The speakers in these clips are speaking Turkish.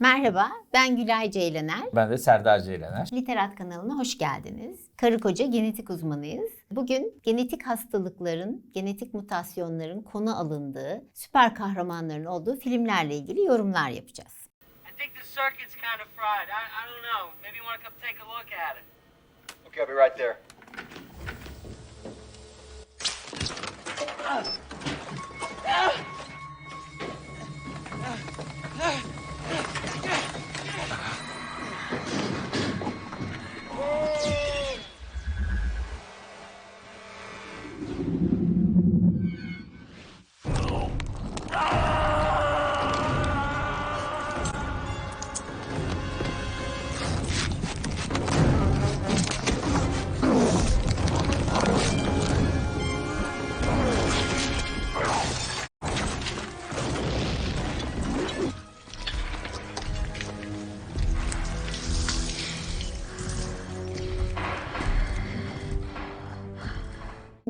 Merhaba, ben Gülay Ceylaner. Ben de Serdar Ceylaner. Literat kanalına hoş geldiniz. Karı koca genetik uzmanıyız. Bugün genetik hastalıkların, genetik mutasyonların konu alındığı, süper kahramanların olduğu filmlerle ilgili yorumlar yapacağız. I think the circuit's kind of fried. I, I don't know. Maybe you want to Oh!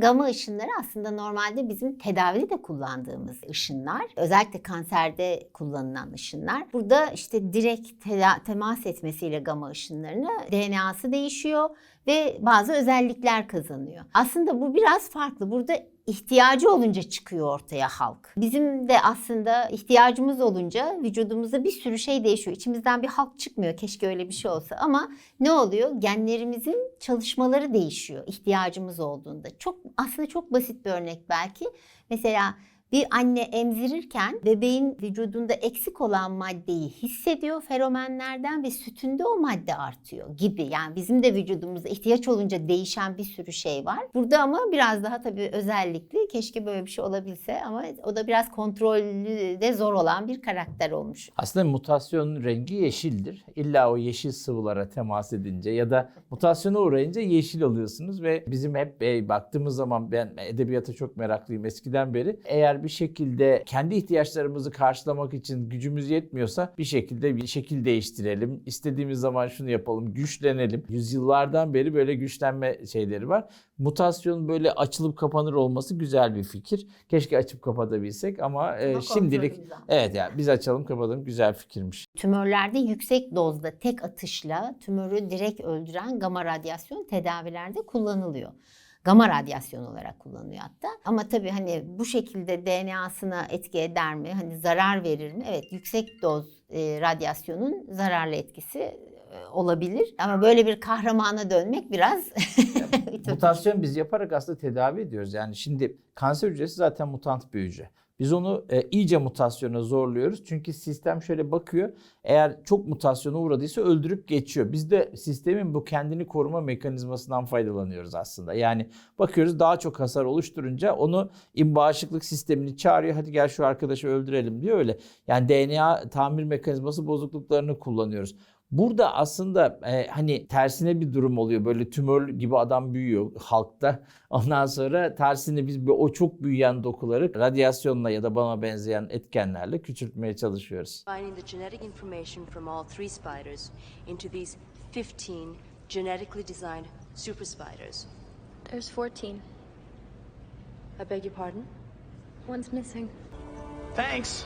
Gama ışınları aslında normalde bizim tedavide de kullandığımız ışınlar. Özellikle kanserde kullanılan ışınlar. Burada işte direkt tela- temas etmesiyle gama ışınlarını DNA'sı değişiyor ve bazı özellikler kazanıyor. Aslında bu biraz farklı. Burada ihtiyacı olunca çıkıyor ortaya halk. Bizim de aslında ihtiyacımız olunca vücudumuzda bir sürü şey değişiyor. İçimizden bir halk çıkmıyor. Keşke öyle bir şey olsa ama ne oluyor? Genlerimizin çalışmaları değişiyor ihtiyacımız olduğunda. Çok aslında çok basit bir örnek belki. Mesela bir anne emzirirken bebeğin vücudunda eksik olan maddeyi hissediyor feromenlerden ve sütünde o madde artıyor gibi. Yani bizim de vücudumuzda ihtiyaç olunca değişen bir sürü şey var. Burada ama biraz daha tabii özellikli. Keşke böyle bir şey olabilse ama o da biraz kontrollü de zor olan bir karakter olmuş. Aslında mutasyonun rengi yeşildir. İlla o yeşil sıvılara temas edince ya da mutasyona uğrayınca yeşil oluyorsunuz ve bizim hep e, baktığımız zaman ben edebiyata çok meraklıyım eskiden beri. Eğer bir şekilde kendi ihtiyaçlarımızı karşılamak için gücümüz yetmiyorsa bir şekilde bir şekil değiştirelim. İstediğimiz zaman şunu yapalım, güçlenelim. Yüzyıllardan beri böyle güçlenme şeyleri var. Mutasyonun böyle açılıp kapanır olması güzel bir fikir. Keşke açıp kapatabilsek ama, e, şimdilik evet ya biz açalım kapatalım güzel fikirmiş. Tümörlerde yüksek dozda tek atışla tümörü direkt öldüren gama radyasyon tedavilerde kullanılıyor. Gama radyasyonu olarak kullanılıyor hatta. Ama tabii hani bu şekilde DNA'sına etki eder mi? Hani zarar verir mi? Evet yüksek doz e, radyasyonun zararlı etkisi olabilir. Ama böyle bir kahramana dönmek biraz. Mutasyon biz yaparak aslında tedavi ediyoruz. Yani şimdi kanser hücresi zaten mutant bir hücre. Biz onu e, iyice mutasyona zorluyoruz. Çünkü sistem şöyle bakıyor. Eğer çok mutasyona uğradıysa öldürüp geçiyor. Biz de sistemin bu kendini koruma mekanizmasından faydalanıyoruz aslında. Yani bakıyoruz daha çok hasar oluşturunca onu bağışıklık sistemini çağırıyor. Hadi gel şu arkadaşı öldürelim diyor öyle. Yani DNA tamir mekanizması bozukluklarını kullanıyoruz. Burada aslında e, hani tersine bir durum oluyor. Böyle tümör gibi adam büyüyor halkta. Ondan sonra tersine biz bir- o çok büyüyen dokuları radyasyonla ya da bana benzeyen etkenlerle küçültmeye çalışıyoruz. Finding the genetic information from all three spiders into these 15 genetically designed super spiders. There's 14. I beg your pardon? One's missing. Thanks.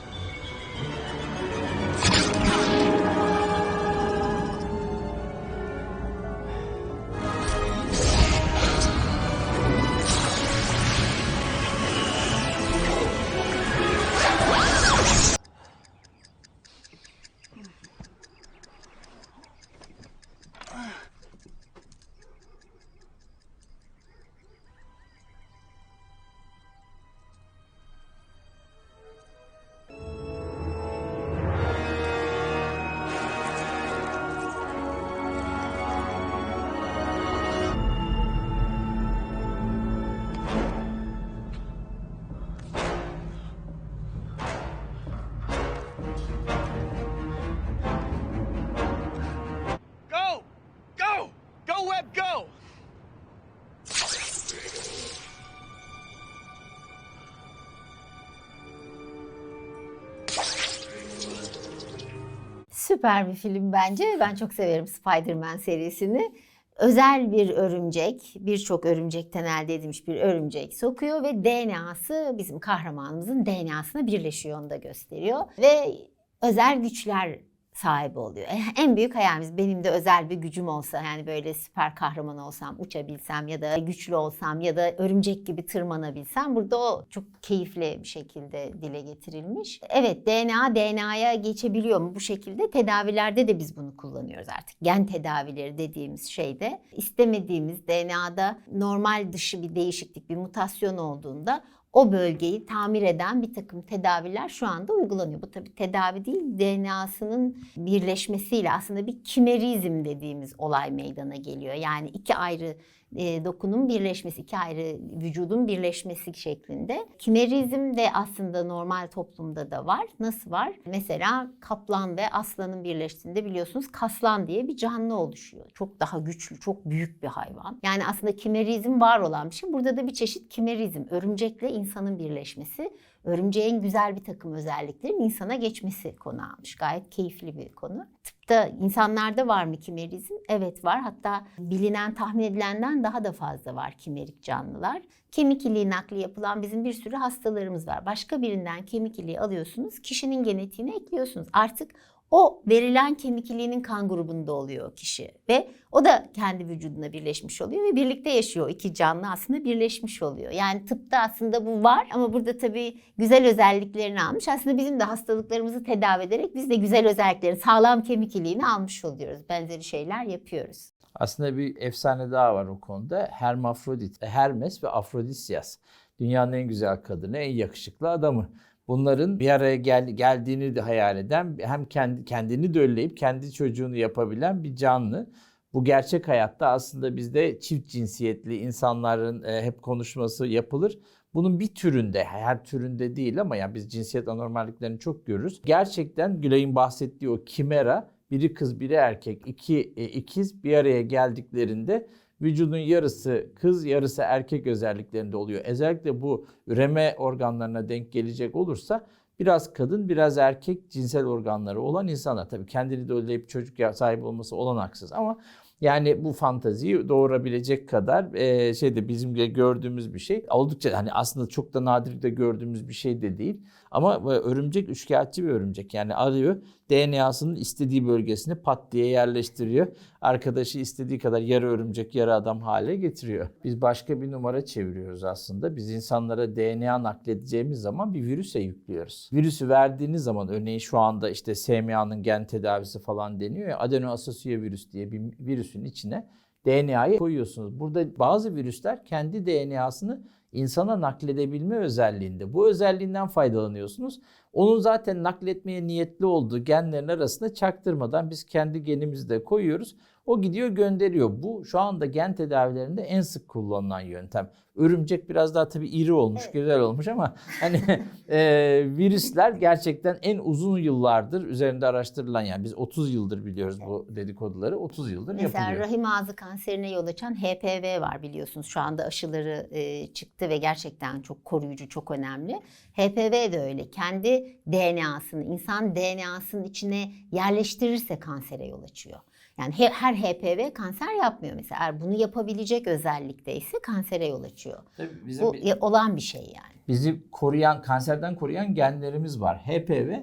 Süper bir film bence. Ben çok severim Spider-Man serisini. Özel bir örümcek, birçok örümcekten elde edilmiş bir örümcek sokuyor ve DNA'sı bizim kahramanımızın DNA'sına birleşiyor onu da gösteriyor. Ve özel güçler sahibi oluyor. E, En büyük hayalimiz benim de özel bir gücüm olsa yani böyle süper kahraman olsam, uçabilsem ya da güçlü olsam ya da örümcek gibi tırmanabilsem burada o çok keyifli bir şekilde dile getirilmiş. Evet DNA DNA'ya geçebiliyor mu bu şekilde? Tedavilerde de biz bunu kullanıyoruz artık. Gen tedavileri dediğimiz şeyde istemediğimiz DNA'da normal dışı bir değişiklik, bir mutasyon olduğunda o bölgeyi tamir eden bir takım tedaviler şu anda uygulanıyor. Bu tabii tedavi değil, DNA'sının birleşmesiyle aslında bir kimerizm dediğimiz olay meydana geliyor. Yani iki ayrı e, dokunun birleşmesi, iki ayrı vücudun birleşmesi şeklinde. Kimerizm de aslında normal toplumda da var. Nasıl var? Mesela kaplan ve aslanın birleştiğinde biliyorsunuz kaslan diye bir canlı oluşuyor. Çok daha güçlü, çok büyük bir hayvan. Yani aslında kimerizm var olan bir şey. Burada da bir çeşit kimerizm, örümcekle insanın birleşmesi. Örümceğin güzel bir takım özelliklerin insana geçmesi konu almış. Gayet keyifli bir konu. Tıpta insanlarda var mı kimerizm? Evet var. Hatta bilinen, tahmin edilenden daha da fazla var kimerik canlılar. Kemik iliği nakli yapılan bizim bir sürü hastalarımız var. Başka birinden kemik iliği alıyorsunuz, kişinin genetiğine ekliyorsunuz. Artık o verilen kemik iliğinin kan grubunda oluyor kişi ve o da kendi vücuduna birleşmiş oluyor ve birlikte yaşıyor. İki canlı aslında birleşmiş oluyor. Yani tıpta aslında bu var ama burada tabii güzel özelliklerini almış. Aslında bizim de hastalıklarımızı tedavi ederek biz de güzel özelliklerin sağlam kemik iliğini almış oluyoruz. Benzeri şeyler yapıyoruz. Aslında bir efsane daha var o konuda. Hermafrodit, Hermes ve Afrodisyas. Dünyanın en güzel kadını, en yakışıklı adamı. Bunların bir araya gel, geldiğini de hayal eden, hem kendi kendini dölleyip kendi çocuğunu yapabilen bir canlı. Bu gerçek hayatta aslında bizde çift cinsiyetli insanların e, hep konuşması yapılır. Bunun bir türünde, her türünde değil ama ya biz cinsiyet anormalliklerini çok görürüz. Gerçekten Gülay'ın bahsettiği o kimera, biri kız biri erkek, iki e, ikiz bir araya geldiklerinde vücudun yarısı kız yarısı erkek özelliklerinde oluyor. Özellikle bu üreme organlarına denk gelecek olursa biraz kadın biraz erkek cinsel organları olan insanlar. Tabii kendini de çocuk sahibi olması olanaksız ama yani bu fantaziyi doğurabilecek kadar e, şeyde bizim de gördüğümüz bir şey. Oldukça hani aslında çok da nadir de gördüğümüz bir şey de değil. Ama örümcek üçkağıtçı bir örümcek. Yani arıyor DNA'sının istediği bölgesini pat diye yerleştiriyor. Arkadaşı istediği kadar yarı örümcek yarı adam hale getiriyor. Biz başka bir numara çeviriyoruz aslında. Biz insanlara DNA nakledeceğimiz zaman bir virüse yüklüyoruz. Virüsü verdiğiniz zaman örneğin şu anda işte SMA'nın gen tedavisi falan deniyor ya adenoasosiye virüs diye bir virüsün içine DNA'yı koyuyorsunuz. Burada bazı virüsler kendi DNA'sını insana nakledebilme özelliğinde. Bu özelliğinden faydalanıyorsunuz. Onun zaten nakletmeye niyetli olduğu genlerin arasında çaktırmadan biz kendi genimizi de koyuyoruz. O gidiyor gönderiyor. Bu şu anda gen tedavilerinde en sık kullanılan yöntem. Örümcek biraz daha tabii iri olmuş, güzel olmuş ama hani e, virüsler gerçekten en uzun yıllardır üzerinde araştırılan yani biz 30 yıldır biliyoruz bu dedikoduları. 30 yıldır Mesela yapılıyor. rahim ağzı kanserine yol açan HPV var biliyorsunuz. Şu anda aşıları e, çıktı ve gerçekten çok koruyucu, çok önemli. HPV de öyle. Kendi DNA'sını, insan DNA'sının içine yerleştirirse kansere yol açıyor. Yani he- her HPV kanser yapmıyor mesela. Eğer bunu yapabilecek özellikte ise kansere yol açıyor. Tabii bizim Bu bir- olan bir şey yani. bizi koruyan, kanserden koruyan genlerimiz var. HPV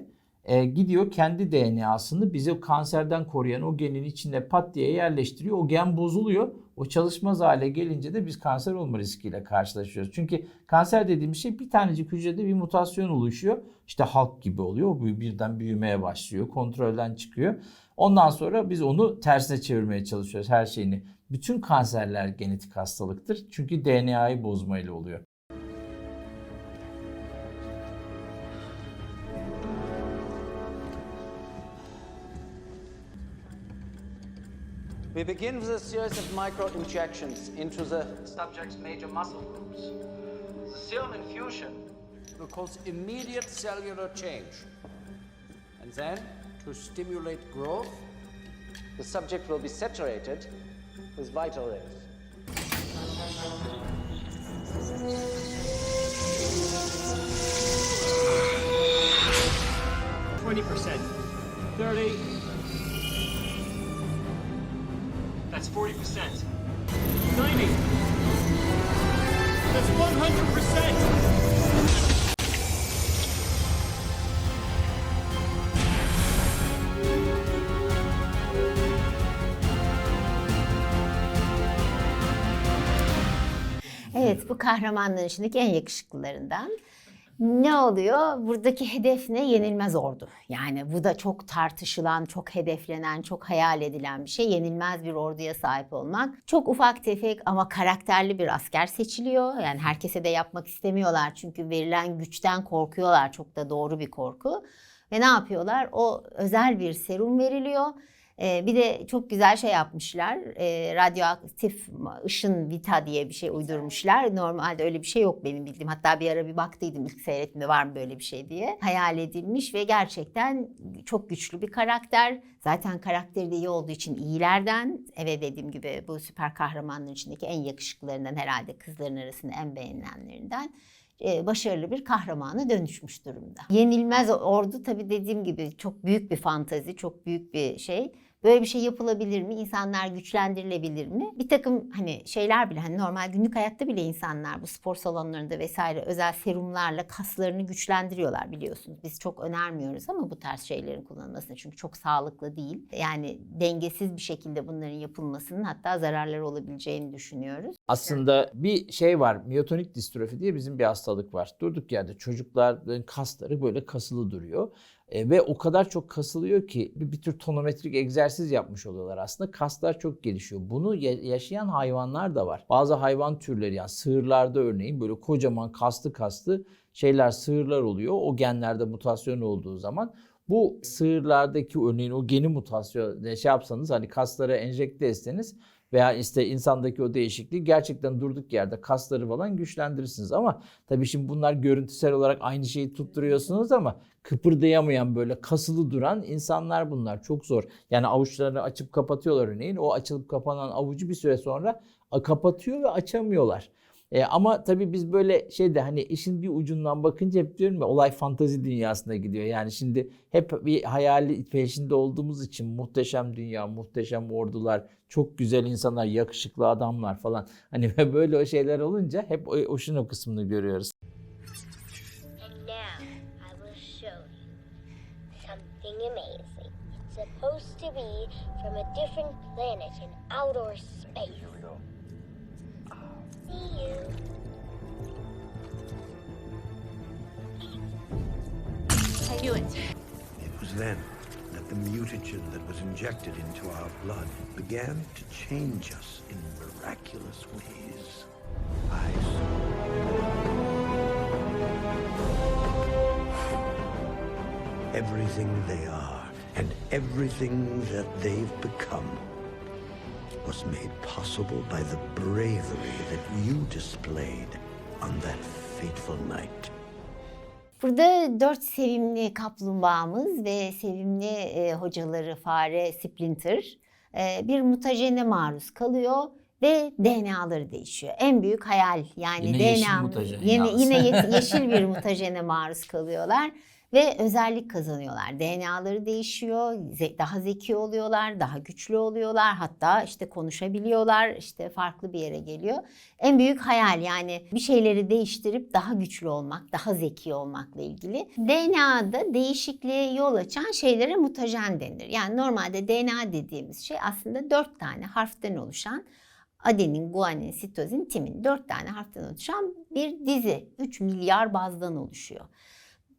e, gidiyor kendi DNA'sını bizi kanserden koruyan o genin içine pat diye yerleştiriyor. O gen bozuluyor. O çalışmaz hale gelince de biz kanser olma riskiyle karşılaşıyoruz. Çünkü kanser dediğimiz şey bir tanecik hücrede bir mutasyon oluşuyor. İşte halk gibi oluyor. O birden büyümeye başlıyor. Kontrolden çıkıyor. Ondan sonra biz onu tersine çevirmeye çalışıyoruz her şeyini. Bütün kanserler genetik hastalıktır. Çünkü DNA'yı bozmayla oluyor. We begin with a series of micro injections into the subject's major muscle groups. The serum infusion will cause immediate cellular change. And then, to stimulate growth, the subject will be saturated with vital rays. Twenty percent. Thirty. That's forty percent. Ninety. That's one hundred percent. Bu kahramanların içindeki en yakışıklılarından. Ne oluyor? Buradaki hedef ne? Yenilmez ordu. Yani bu da çok tartışılan, çok hedeflenen, çok hayal edilen bir şey. Yenilmez bir orduya sahip olmak. Çok ufak tefek ama karakterli bir asker seçiliyor. Yani herkese de yapmak istemiyorlar. Çünkü verilen güçten korkuyorlar. Çok da doğru bir korku. Ve ne yapıyorlar? O özel bir serum veriliyor. Ee, bir de çok güzel şey yapmışlar. Ee, radyoaktif ışın vita diye bir şey uydurmuşlar. Normalde öyle bir şey yok benim bildiğim. Hatta bir ara bir baktıydım ilk seyretinde var mı böyle bir şey diye. Hayal edilmiş ve gerçekten çok güçlü bir karakter. Zaten karakteri de iyi olduğu için iyilerden. Evet dediğim gibi bu süper kahramanların içindeki en yakışıklılarından herhalde kızların arasında en beğenilenlerinden e, başarılı bir kahramana dönüşmüş durumda. Yenilmez ordu tabii dediğim gibi çok büyük bir fantazi, çok büyük bir şey. Böyle bir şey yapılabilir mi? İnsanlar güçlendirilebilir mi? Bir takım hani şeyler bile hani normal günlük hayatta bile insanlar bu spor salonlarında vesaire özel serumlarla kaslarını güçlendiriyorlar biliyorsunuz. Biz çok önermiyoruz ama bu tarz şeylerin kullanılmasını çünkü çok sağlıklı değil. Yani dengesiz bir şekilde bunların yapılmasının hatta zararları olabileceğini düşünüyoruz. Aslında bir şey var. Miyotonik distrofi diye bizim bir hastalık var. Durduk yerde çocukların kasları böyle kasılı duruyor. E, ve o kadar çok kasılıyor ki bir, bir tür tonometrik egzersiz yapmış oluyorlar aslında. Kaslar çok gelişiyor. Bunu ya- yaşayan hayvanlar da var. Bazı hayvan türleri yani sığırlarda örneğin böyle kocaman kaslı kaslı şeyler sığırlar oluyor. O genlerde mutasyon olduğu zaman bu sığırlardaki örneğin o geni mutasyon şey yapsanız hani kaslara enjekte etseniz veya işte insandaki o değişikliği gerçekten durduk yerde kasları falan güçlendirirsiniz. Ama tabii şimdi bunlar görüntüsel olarak aynı şeyi tutturuyorsunuz ama kıpırdayamayan böyle kasılı duran insanlar bunlar. Çok zor. Yani avuçlarını açıp kapatıyorlar örneğin. O açılıp kapanan avucu bir süre sonra kapatıyor ve açamıyorlar. E, ama tabii biz böyle şeyde hani işin bir ucundan bakınca hep diyorum ya olay fantazi dünyasına gidiyor. Yani şimdi hep bir hayali peşinde olduğumuz için muhteşem dünya, muhteşem ordular, çok güzel insanlar, yakışıklı adamlar falan. Hani böyle o şeyler olunca hep o, o şunun o kısmını görüyoruz. Supposed to be from a different planet in outer space. It was then that the mutagen that was injected into our blood began to change us in miraculous ways. I saw everything they are and everything that they've become was made possible by the bravery that you displayed on that fateful night. Burada dört sevimli kaplumbağamız ve sevimli e, hocaları fare Splinter e, bir mutajene maruz kalıyor ve DNA'ları değişiyor. En büyük hayal yani Yine yeşil DNA mutajen yine, yine ye- yeşil bir mutajene maruz kalıyorlar ve özellik kazanıyorlar. DNA'ları değişiyor, daha zeki oluyorlar, daha güçlü oluyorlar. Hatta işte konuşabiliyorlar, işte farklı bir yere geliyor. En büyük hayal yani bir şeyleri değiştirip daha güçlü olmak, daha zeki olmakla ilgili. DNA'da değişikliğe yol açan şeylere mutajen denir. Yani normalde DNA dediğimiz şey aslında dört tane harften oluşan adenin, guanin, sitozin, timin dört tane harften oluşan bir dizi. 3 milyar bazdan oluşuyor.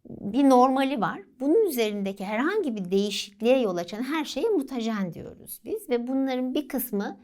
Bir normali var. Bunun üzerindeki herhangi bir değişikliğe yol açan her şeye mutajen diyoruz biz ve bunların bir kısmı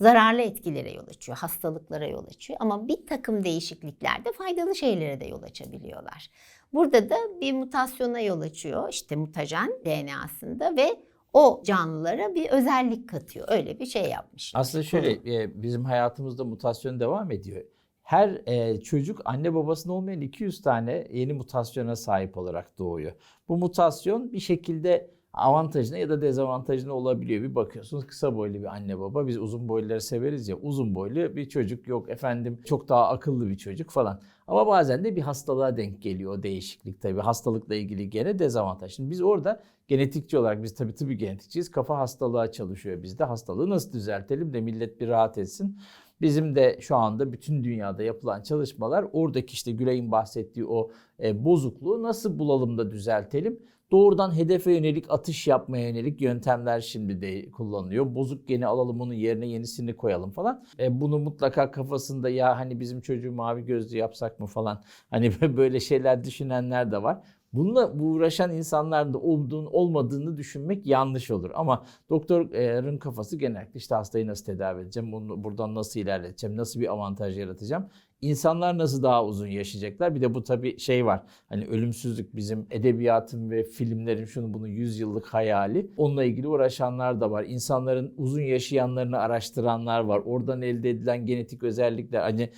zararlı etkilere yol açıyor, hastalıklara yol açıyor ama bir takım değişikliklerde faydalı şeylere de yol açabiliyorlar. Burada da bir mutasyona yol açıyor işte mutajen DNA'sında ve o canlılara bir özellik katıyor. Öyle bir şey yapmış. Aslında şöyle e, bizim hayatımızda mutasyon devam ediyor. Her e, çocuk anne babasında olmayan 200 tane yeni mutasyona sahip olarak doğuyor. Bu mutasyon bir şekilde avantajına ya da dezavantajına olabiliyor. Bir bakıyorsunuz kısa boylu bir anne baba. Biz uzun boyluları severiz ya. Uzun boylu bir çocuk yok efendim çok daha akıllı bir çocuk falan. Ama bazen de bir hastalığa denk geliyor o değişiklik tabii. Hastalıkla ilgili gene dezavantaj. Şimdi biz orada genetikçi olarak biz tabii tıbbi genetikçiyiz. Kafa hastalığa çalışıyor bizde. Hastalığı nasıl düzeltelim de millet bir rahat etsin. Bizim de şu anda bütün dünyada yapılan çalışmalar oradaki işte Gülay'ın bahsettiği o e, bozukluğu nasıl bulalım da düzeltelim. Doğrudan hedefe yönelik atış yapmaya yönelik yöntemler şimdi de kullanılıyor. Bozuk geni alalım onun yerine yenisini koyalım falan. E, bunu mutlaka kafasında ya hani bizim çocuğu mavi gözlü yapsak mı falan hani böyle şeyler düşünenler de var. Bununla uğraşan insanların da olduğunu, olmadığını düşünmek yanlış olur. Ama doktorun kafası genellikle işte hastayı nasıl tedavi edeceğim, bunu buradan nasıl ilerleteceğim, nasıl bir avantaj yaratacağım. İnsanlar nasıl daha uzun yaşayacaklar? Bir de bu tabii şey var. Hani ölümsüzlük bizim edebiyatın ve filmlerin şunu bunu 100 yıllık hayali. Onunla ilgili uğraşanlar da var. İnsanların uzun yaşayanlarını araştıranlar var. Oradan elde edilen genetik özellikler hani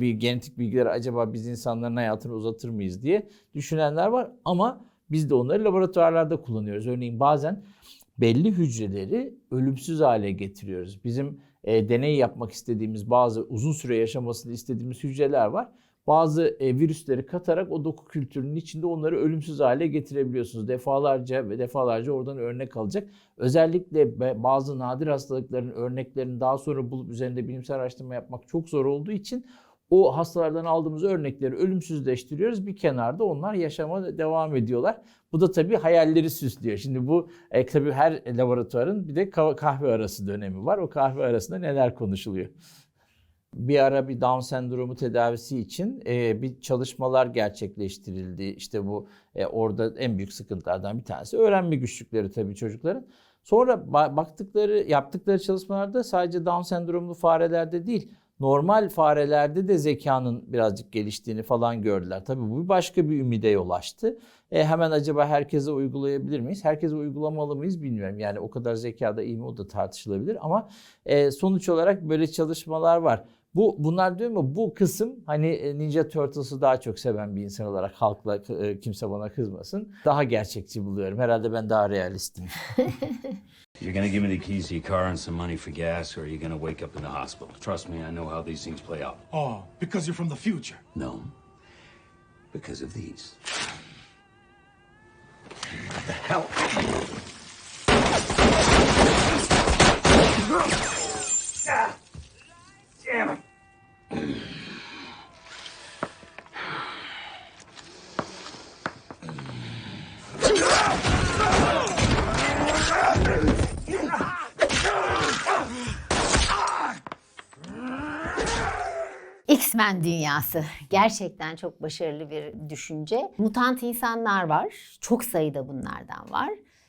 bir genetik bilgiler acaba biz insanların hayatını uzatır mıyız diye düşünenler var. Ama biz de onları laboratuvarlarda kullanıyoruz. Örneğin bazen belli hücreleri ölümsüz hale getiriyoruz. Bizim e, deney yapmak istediğimiz bazı uzun süre yaşamasını istediğimiz hücreler var. Bazı e, virüsleri katarak o doku kültürünün içinde onları ölümsüz hale getirebiliyorsunuz. Defalarca ve defalarca oradan örnek alacak. Özellikle bazı nadir hastalıkların örneklerini daha sonra bulup üzerinde bilimsel araştırma yapmak çok zor olduğu için o hastalardan aldığımız örnekleri ölümsüzleştiriyoruz. Bir kenarda onlar yaşama devam ediyorlar. Bu da tabii hayalleri süslüyor. Şimdi bu e, tabii her laboratuvarın bir de kahve arası dönemi var. O kahve arasında neler konuşuluyor? Bir ara bir Down sendromu tedavisi için e, bir çalışmalar gerçekleştirildi. İşte bu e, orada en büyük sıkıntılardan bir tanesi öğrenme güçlükleri tabii çocukların. Sonra baktıkları, yaptıkları çalışmalarda sadece Down sendromlu farelerde değil, normal farelerde de zekanın birazcık geliştiğini falan gördüler. Tabii bu başka bir ümide yol açtı. E, hemen acaba herkese uygulayabilir miyiz? Herkese uygulamalı mıyız bilmiyorum. Yani o kadar zekada iyi mi o da tartışılabilir ama e, sonuç olarak böyle çalışmalar var. Bu bunlar diyor mu? Bu kısım hani e, Ninja Turtles'ı daha çok seven bir insan olarak halkla e, kimse bana kızmasın. Daha gerçekçi buluyorum. Herhalde ben daha realistim. You're gonna give me the keys to your car and some money for gas, or you're gonna wake up in the hospital. Trust me, I know how these things play out. Oh, because you're from the future. No, because of these. What the hell? X-Men dünyası gerçekten çok başarılı bir düşünce. Mutant insanlar var. Çok sayıda bunlardan var.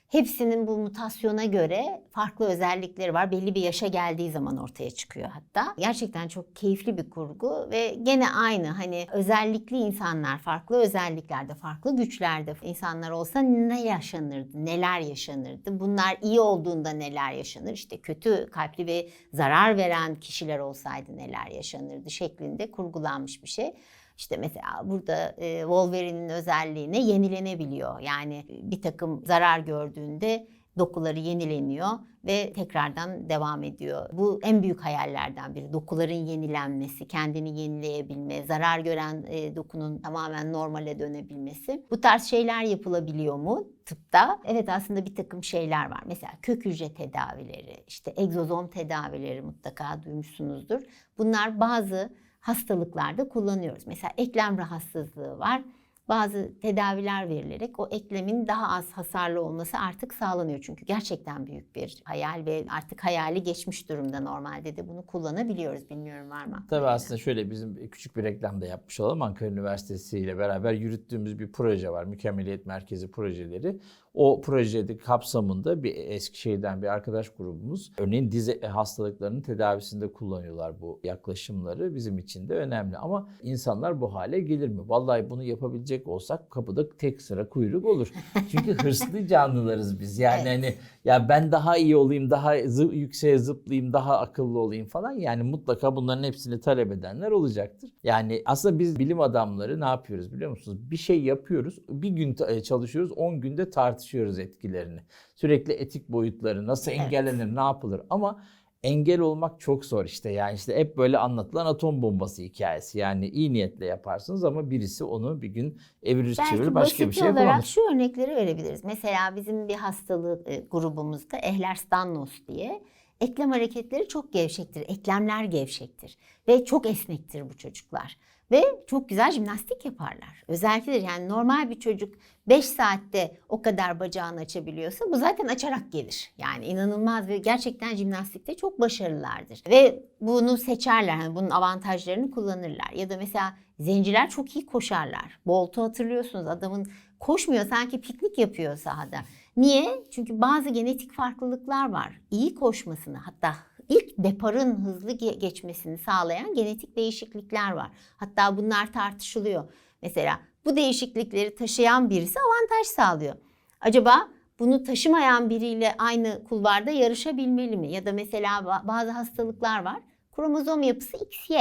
Hepsinin bu mutasyona göre farklı özellikleri var. Belli bir yaşa geldiği zaman ortaya çıkıyor hatta. Gerçekten çok keyifli bir kurgu ve gene aynı hani özellikli insanlar, farklı özelliklerde, farklı güçlerde insanlar olsa ne yaşanırdı, neler yaşanırdı? Bunlar iyi olduğunda neler yaşanır? İşte kötü kalpli ve zarar veren kişiler olsaydı neler yaşanırdı şeklinde kurgulanmış bir şey. İşte mesela burada Wolverine'in özelliğine yenilenebiliyor. Yani bir takım zarar gördüğünde dokuları yenileniyor ve tekrardan devam ediyor. Bu en büyük hayallerden biri. Dokuların yenilenmesi, kendini yenileyebilme, zarar gören e, dokunun tamamen normale dönebilmesi. Bu tarz şeyler yapılabiliyor mu tıpta? Evet aslında bir takım şeyler var. Mesela kök hücre tedavileri, işte egzozom tedavileri mutlaka duymuşsunuzdur. Bunlar bazı hastalıklarda kullanıyoruz. Mesela eklem rahatsızlığı var. Bazı tedaviler verilerek o eklemin daha az hasarlı olması artık sağlanıyor. Çünkü gerçekten büyük bir hayal ve artık hayali geçmiş durumda normalde de bunu kullanabiliyoruz. Bilmiyorum var mı? Tabii aslında şöyle bizim küçük bir reklam da yapmış olalım. Ankara Üniversitesi ile beraber yürüttüğümüz bir proje var. Mükemmeliyet Merkezi projeleri. O projede kapsamında bir Eskişehir'den bir arkadaş grubumuz örneğin diz hastalıklarının tedavisinde kullanıyorlar bu yaklaşımları. Bizim için de önemli ama insanlar bu hale gelir mi? Vallahi bunu yapabilecek olsak kapıda tek sıra kuyruk olur. Çünkü hırslı canlılarız biz. Yani Evet. hani ya ben daha iyi olayım, daha zı- yükseğe zıplayayım, daha akıllı olayım falan. Yani mutlaka bunların hepsini talep edenler olacaktır. Yani aslında biz bilim adamları ne yapıyoruz biliyor musunuz? Bir şey yapıyoruz, bir gün e, çalışıyoruz, 10 günde tartışıyoruz etkilerini. Sürekli etik boyutları, nasıl Evet. engellenir, ne yapılır ama engel olmak çok zor işte. Yani işte hep böyle anlatılan atom bombası hikayesi. Yani iyi niyetle yaparsınız ama birisi onu bir gün evirir çevirir Belki başka bir şey olarak kullanır. şu örnekleri verebiliriz. Mesela bizim bir hastalık e, grubumuzda Ehlers-Danlos diye eklem hareketleri çok gevşektir. Eklemler gevşektir ve çok esnektir bu çocuklar. Ve çok güzel jimnastik yaparlar. Özellikle yani normal bir çocuk 5 saatte o kadar bacağını açabiliyorsa bu zaten açarak gelir. Yani inanılmaz ve gerçekten jimnastikte çok başarılılardır. Ve bunu seçerler. Yani bunun avantajlarını kullanırlar. Ya da mesela zenciler çok iyi koşarlar. Bolt'u hatırlıyorsunuz adamın koşmuyor sanki piknik yapıyor sahada. Niye? Çünkü bazı genetik farklılıklar var. İyi koşmasını hatta ilk deparın hızlı ge- geçmesini sağlayan genetik değişiklikler var. Hatta bunlar tartışılıyor. Mesela bu değişiklikleri taşıyan birisi avantaj sağlıyor. Acaba bunu taşımayan biriyle aynı kulvarda yarışabilmeli mi? Ya da mesela ba- bazı hastalıklar var. Kromozom yapısı XY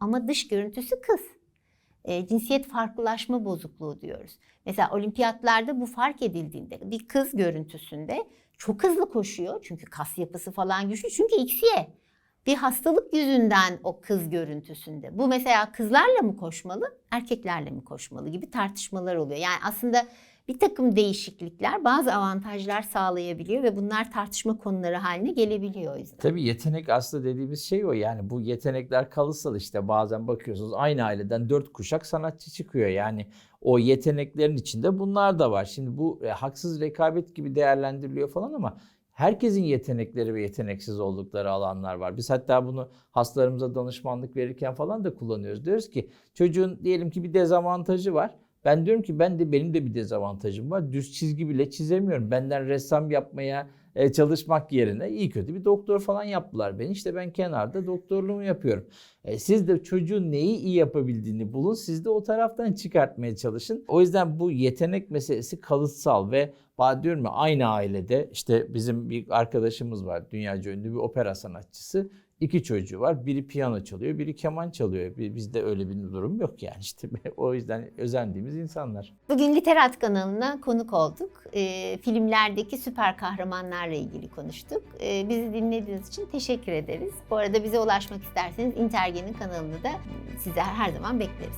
ama dış görüntüsü kız. E, cinsiyet farklılaşma bozukluğu diyoruz. Mesela olimpiyatlarda bu fark edildiğinde bir kız görüntüsünde çok hızlı koşuyor. Çünkü kas yapısı falan güçlü. Çünkü XY. Bir hastalık yüzünden o kız görüntüsünde. Bu mesela kızlarla mı koşmalı, erkeklerle mi koşmalı gibi tartışmalar oluyor. Yani aslında bir takım değişiklikler bazı avantajlar sağlayabiliyor ve bunlar tartışma konuları haline gelebiliyor o yüzden. Tabii yetenek aslında dediğimiz şey o yani bu yetenekler kalıtsal işte bazen bakıyorsunuz aynı aileden dört kuşak sanatçı çıkıyor yani o yeteneklerin içinde bunlar da var. Şimdi bu e, haksız rekabet gibi değerlendiriliyor falan ama herkesin yetenekleri ve yeteneksiz oldukları alanlar var. Biz hatta bunu hastalarımıza danışmanlık verirken falan da kullanıyoruz. Diyoruz ki çocuğun diyelim ki bir dezavantajı var. Ben diyorum ki ben de benim de bir dezavantajım var. Düz çizgi bile çizemiyorum. Benden ressam yapmaya e, çalışmak yerine iyi kötü bir doktor falan yaptılar beni. İşte ben kenarda doktorluğumu yapıyorum. E, siz de çocuğun neyi iyi yapabildiğini bulun. Siz de o taraftan çıkartmaya çalışın. O yüzden bu yetenek meselesi kalıtsal ve bana diyorum ya aynı ailede işte bizim bir arkadaşımız var. Dünyaca ünlü bir opera sanatçısı. İki çocuğu var. Biri piyano çalıyor, biri keman çalıyor. Bi- Bizde öyle bir durum yok yani işte. O yüzden özendiğimiz insanlar. Bugün Literat kanalına konuk olduk. Ee, filmlerdeki süper kahramanlarla ilgili konuştuk. Ee, bizi dinlediğiniz için teşekkür ederiz. Bu arada bize ulaşmak isterseniz Intergen'in kanalını da size her zaman bekleriz.